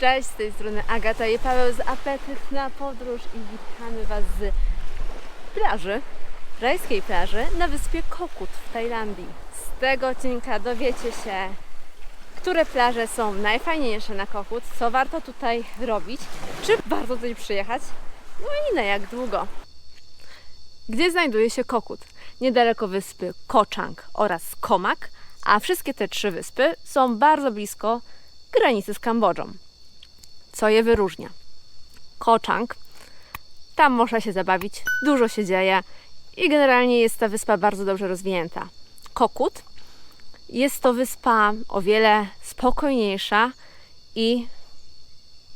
Cześć, z tej strony Agata i Paweł z Apetyt na Podróż i witamy Was z plaży, rajskiej plaży na wyspie Kokut w Tajlandii. Z tego odcinka dowiecie się, które plaże są najfajniejsze na Kokut, co warto tutaj robić, czy warto tutaj przyjechać, no i na jak długo. Gdzie znajduje się Kokut? Niedaleko wyspy Kochang oraz Komak, a wszystkie te trzy wyspy są bardzo blisko granicy z Kambodżą. Co je wyróżnia? Kochang. Tam można się zabawić, dużo się dzieje i generalnie jest ta wyspa bardzo dobrze rozwinięta. Kokut jest to wyspa o wiele spokojniejsza i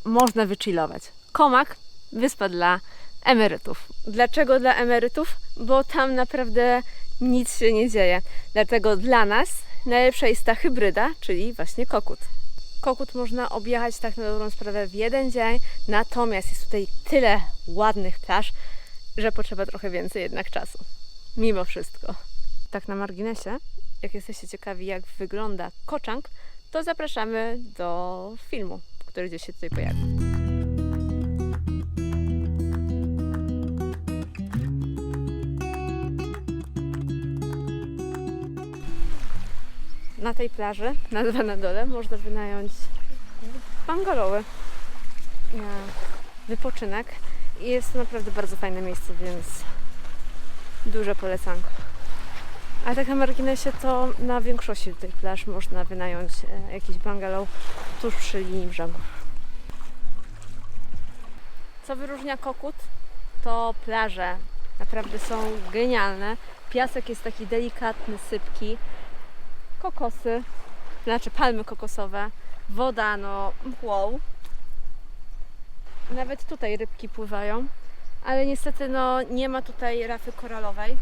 można wychillować. Komak wyspa dla emerytów. Dlaczego dla emerytów? Bo tam naprawdę nic się nie dzieje. Dlatego dla nas najlepsza jest ta hybryda, czyli właśnie kokut. Kokut można objechać tak na dobrą sprawę w jeden dzień, natomiast jest tutaj tyle ładnych plaż, że potrzeba trochę więcej jednak czasu. Mimo wszystko. Tak na marginesie, jak jesteście ciekawi jak wygląda Koczang, to zapraszamy do filmu, który gdzieś się tutaj pojawi. Na tej plaży, nazwa na dole, można wynająć bungalowy na wypoczynek. I jest to naprawdę bardzo fajne miejsce, więc duże polecanko. A tak na marginesie to na większości tych plaż można wynająć e, jakiś bungalow tuż przy linii brzegu. Co wyróżnia Kokut? To plaże. Naprawdę są genialne. Piasek jest taki delikatny, sypki. Kokosy, znaczy palmy kokosowe. Woda, no wow. Nawet tutaj rybki pływają. Ale niestety no, nie ma tutaj rafy koralowej.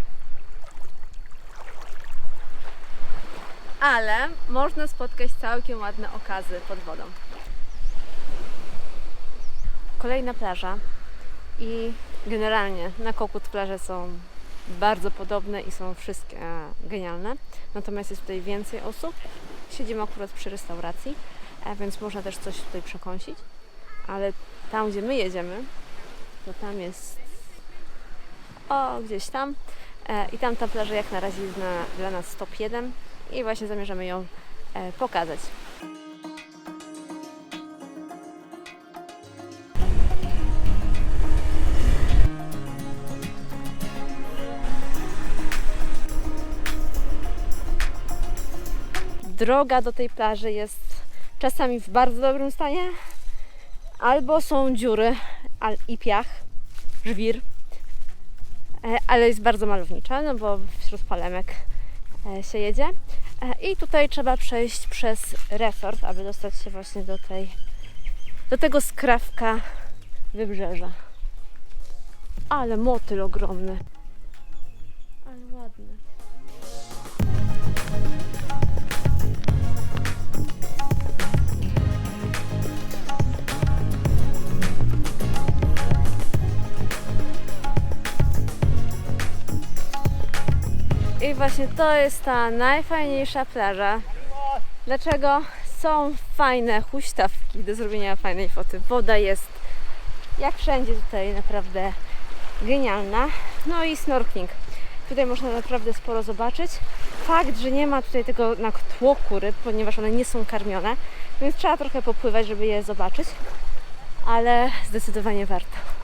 Ale można spotkać całkiem ładne okazy pod wodą. Kolejna plaża i generalnie na Kokut plaże są bardzo podobne i są wszystkie genialne. Natomiast jest tutaj więcej osób. Siedzimy akurat przy restauracji, a więc można też coś tutaj przekąsić. Ale tam, gdzie my jedziemy, to tam jest o, gdzieś tam. E, I tam ta plaża jak na razie jest na, dla nas top 1 i właśnie zamierzamy ją e, pokazać. Droga do tej plaży jest czasami w bardzo dobrym stanie, albo są dziury i piach, żwir, E, ale jest bardzo malownicza, no bo wśród palemek e, się jedzie. E, I tutaj trzeba przejść przez resort, aby dostać się właśnie do tej, do tego skrawka wybrzeża. Ale motyl ogromny. I właśnie to jest ta najfajniejsza plaża. Dlaczego? Są fajne huśtawki do zrobienia fajnej foty. Woda jest jak wszędzie tutaj naprawdę genialna. No i snorkeling. Tutaj można naprawdę sporo zobaczyć. Fakt, że nie ma tutaj tego natłoku ryb, ponieważ one nie są karmione, więc trzeba trochę popływać, żeby je zobaczyć. Ale zdecydowanie warto.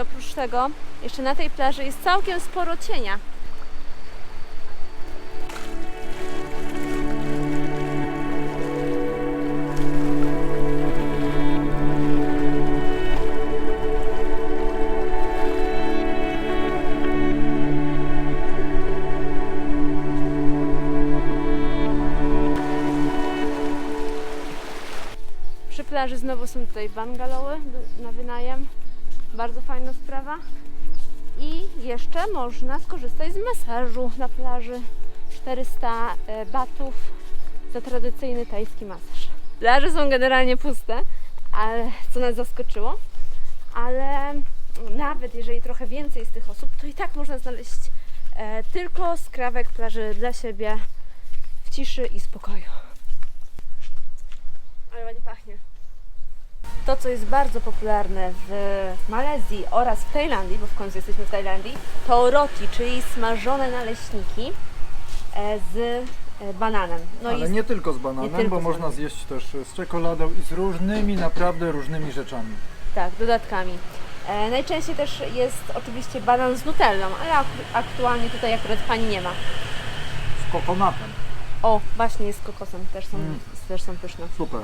Oprócz tego jeszcze na tej plaży jest całkiem sporo cienia. Plaży znowu są tutaj bungalowy na wynajem. Bardzo fajna sprawa. I jeszcze można skorzystać z masażu na plaży. 400 e, batów za tradycyjny tajski masaż. Plaże są generalnie puste, ale co nas zaskoczyło. Ale nawet jeżeli trochę więcej z tych osób, to i tak można znaleźć e, tylko skrawek plaży dla siebie w ciszy i spokoju. Ale ładnie pachnie. To, co jest bardzo popularne w Malezji oraz w Tajlandii, bo w końcu jesteśmy w Tajlandii, to roti, czyli smażone naleśniki e, z e, bananem. No Ale i nie tylko z bananem, tylko bo z można bananem. zjeść też z czekoladą i z różnymi, naprawdę różnymi rzeczami. tak, dodatkami. E, najczęściej też jest oczywiście banan z nutellą, ale ak- aktualnie tutaj akurat pani nie ma. Z kokonatem. O, właśnie jest z kokosem, też są, Mm. też są pyszne. Super.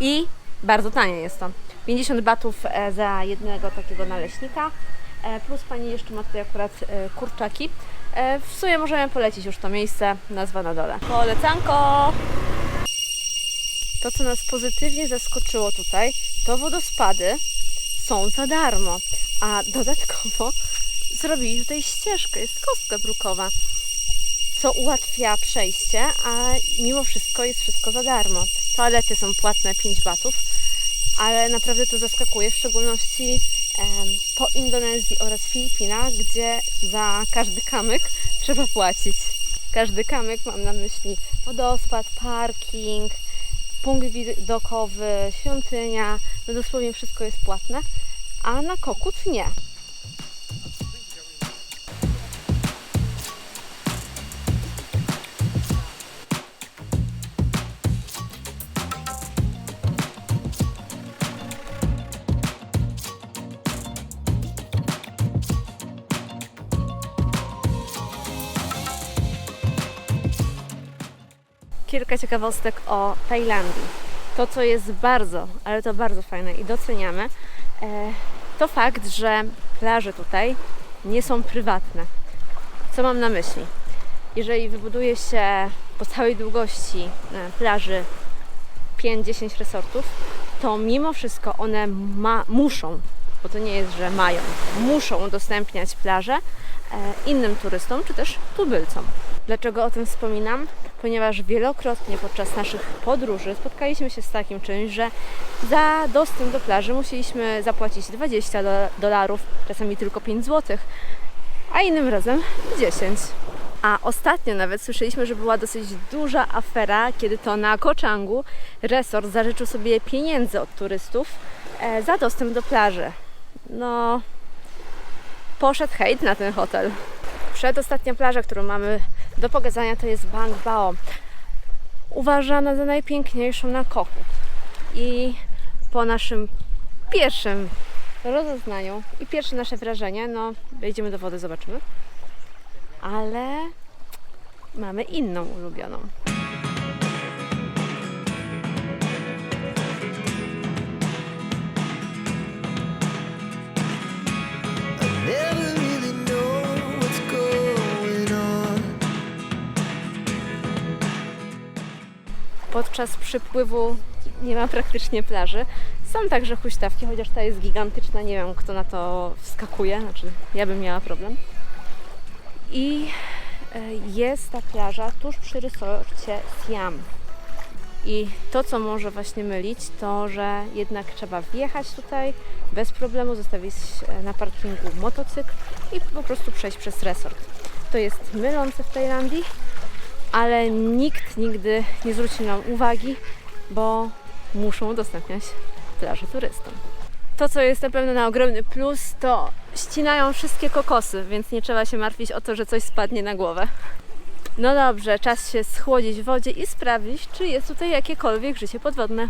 I bardzo tanie jest to. 50 batów e, za jednego takiego naleśnika. E, Plus pani jeszcze ma tutaj akurat e, kurczaki. W sumie możemy polecić już to miejsce, nazwa na dole. Polecanko! To, co nas pozytywnie zaskoczyło tutaj, to wodospady są za darmo. A dodatkowo zrobili tutaj ścieżkę, jest kostka brukowa, co ułatwia przejście, a mimo wszystko jest wszystko za darmo. Toalety są płatne 5 batów, ale naprawdę to zaskakuje, w szczególności po Indonezji oraz Filipinach, gdzie za każdy kamyk trzeba płacić. Każdy kamyk mam na myśli wodospad, parking, punkt widokowy, świątynia, no dosłownie wszystko jest płatne, a na Kokut nie. Kilka ciekawostek o Tajlandii. To, co jest bardzo, ale to bardzo fajne i doceniamy, e, to fakt, że plaże tutaj nie są prywatne. Co mam na myśli? Jeżeli wybuduje się po całej długości e, plaży 5-10 resortów, to mimo wszystko one ma, muszą, bo to nie jest, że mają, muszą udostępniać plaże e, innym turystom czy też tubylcom. Dlaczego o tym wspominam? Ponieważ wielokrotnie podczas naszych podróży spotkaliśmy się z takim czymś, że za dostęp do plaży musieliśmy zapłacić 20 do- dolarów, czasami tylko 5 zł, a innym razem 10. A ostatnio nawet słyszeliśmy, że była dosyć duża afera, kiedy to na Kochangu resort zażyczył sobie pieniędzy od turystów e, za dostęp do plaży. No, poszedł hejt na ten hotel. Przedostatnia plaża, którą mamy do pokazania, to jest Bang Bao. Uważana za najpiękniejszą na Kokut. I po naszym pierwszym rozeznaniu i pierwsze nasze wrażenie, no wejdziemy do wody, zobaczymy. Ale mamy inną ulubioną. Podczas przypływu nie ma praktycznie plaży. Są także huśtawki, chociaż ta jest gigantyczna. Nie wiem, kto na to wskakuje. Znaczy, ja bym miała problem. I e, jest ta plaża tuż przy resorcie Siam. I to, co może właśnie mylić, to, że jednak trzeba wjechać tutaj bez problemu, zostawić e, na parkingu motocykl i po prostu przejść przez resort. To jest mylące w Tajlandii, ale nikt nigdy nie zwrócił nam uwagi, bo muszą udostępniać plaże turystom. To, co jest na pewno na ogromny plus, to ścinają wszystkie kokosy, więc nie trzeba się martwić o to, że coś spadnie na głowę. No dobrze, czas się schłodzić w wodzie i sprawdzić, czy jest tutaj jakiekolwiek życie podwodne.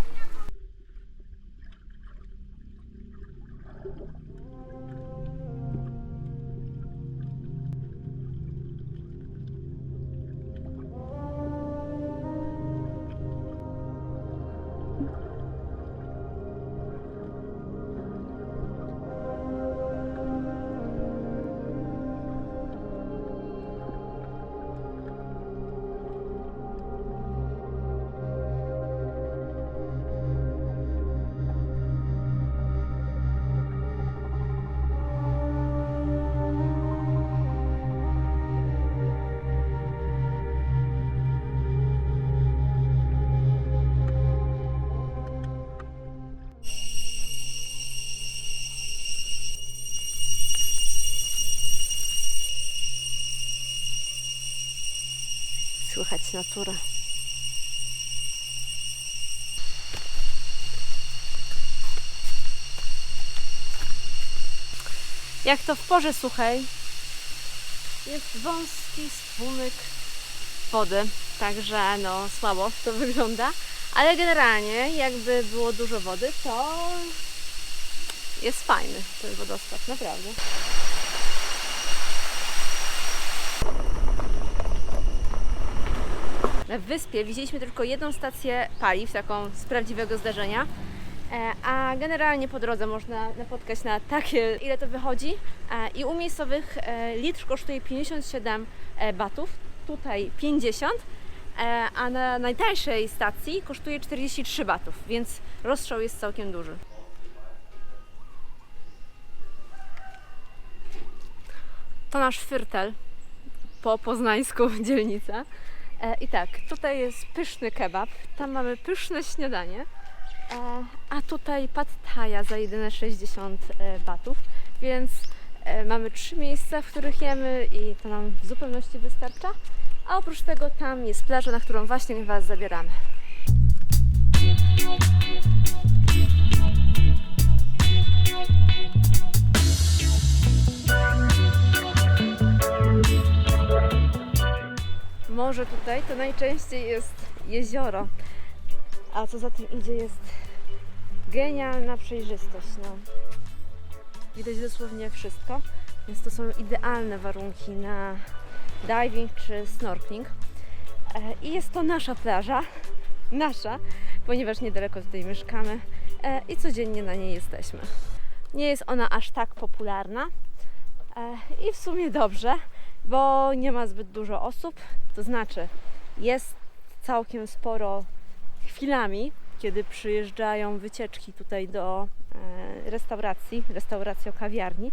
Słychać naturę. Jak to w porze suchej jest wąski strumyk wody, także no słabo to wygląda, ale generalnie jakby było dużo wody, to jest fajny ten wodospad, naprawdę. Na wyspie widzieliśmy tylko jedną stację paliw, taką z prawdziwego zdarzenia. E, A generalnie po drodze można napotkać na takie, ile to wychodzi. E, I u miejscowych e, litr kosztuje 57 e, batów, tutaj 50, e, a na najtańszej stacji kosztuje 43 batów, więc rozstrzał jest całkiem duży. To nasz Fyrtel, po poznańsku dzielnica. E, I tak, tutaj jest pyszny kebab, tam mamy pyszne śniadanie, e, a tutaj pad thaja za jedyne 60 e, batów, więc mamy trzy miejsca, w których jemy i to nam w zupełności wystarcza. A oprócz tego tam jest plaża, na którą właśnie Was zabieramy. Morze tutaj to najczęściej jest jezioro, a co za tym idzie jest genialna przejrzystość. No. Widać dosłownie wszystko, więc to są idealne warunki na diving czy snorkeling. E, I jest to nasza plaża, nasza, ponieważ niedaleko tutaj mieszkamy e, i codziennie na niej jesteśmy. Nie jest ona aż tak popularna e, i w sumie dobrze, bo nie ma zbyt dużo osób, to znaczy jest całkiem sporo chwilami, kiedy przyjeżdżają wycieczki tutaj do e, restauracji, restauracji o kawiarni.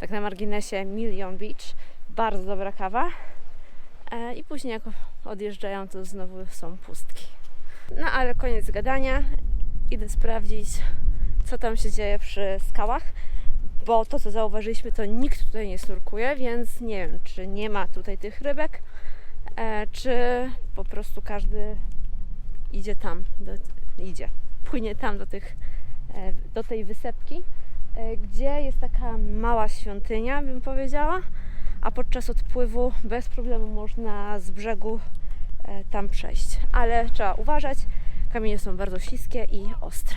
Tak na marginesie Million Beach, bardzo dobra kawa. E, I później jak odjeżdżają, to znowu są pustki. No ale koniec gadania. Idę sprawdzić, co tam się dzieje przy skałach bo to co zauważyliśmy, to nikt tutaj nie snurkuje, więc nie wiem, czy nie ma tutaj tych rybek, e, czy po prostu każdy idzie tam, do, idzie, płynie tam do, tych, e, do tej wysepki, e, gdzie jest taka mała świątynia, bym powiedziała, a podczas odpływu bez problemu można z brzegu tam przejść, ale trzeba uważać, kamienie są bardzo śliskie i ostre.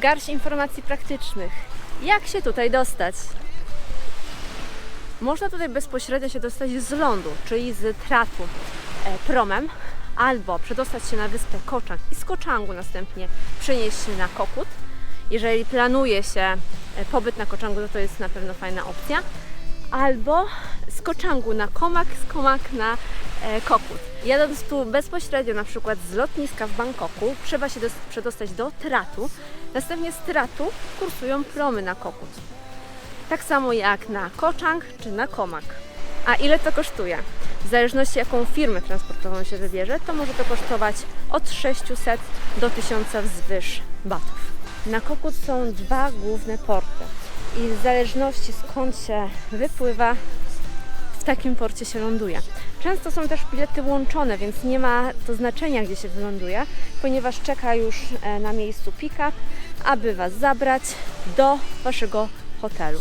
garść informacji praktycznych. Jak się tutaj dostać? Można tutaj bezpośrednio się dostać z lądu, czyli z tratu e, promem, albo przedostać się na wyspę Koczang i z Kochangu następnie przenieść się na Kokut. Jeżeli planuje się e, pobyt na Kochangu, to to jest na pewno fajna opcja. Albo z Kochangu na Komak, z Komak na e, Kokut. Jadąc tu bezpośrednio na przykład z lotniska w Bangkoku, trzeba się dos- przedostać do Tratu. Następnie z Tratu kursują promy na Kokut. Tak samo jak na Kochang czy na Komak. A ile to kosztuje? W zależności jaką firmę transportową się wybierze, to może to kosztować od 600 do 1000 wzwyż batów. Na Kokut są dwa główne porty i w zależności skąd się wypływa, w takim porcie się ląduje. Często są też bilety łączone, więc nie ma to znaczenia, gdzie się wyląduje, ponieważ czeka już e, na miejscu pick-up, aby Was zabrać do Waszego hotelu.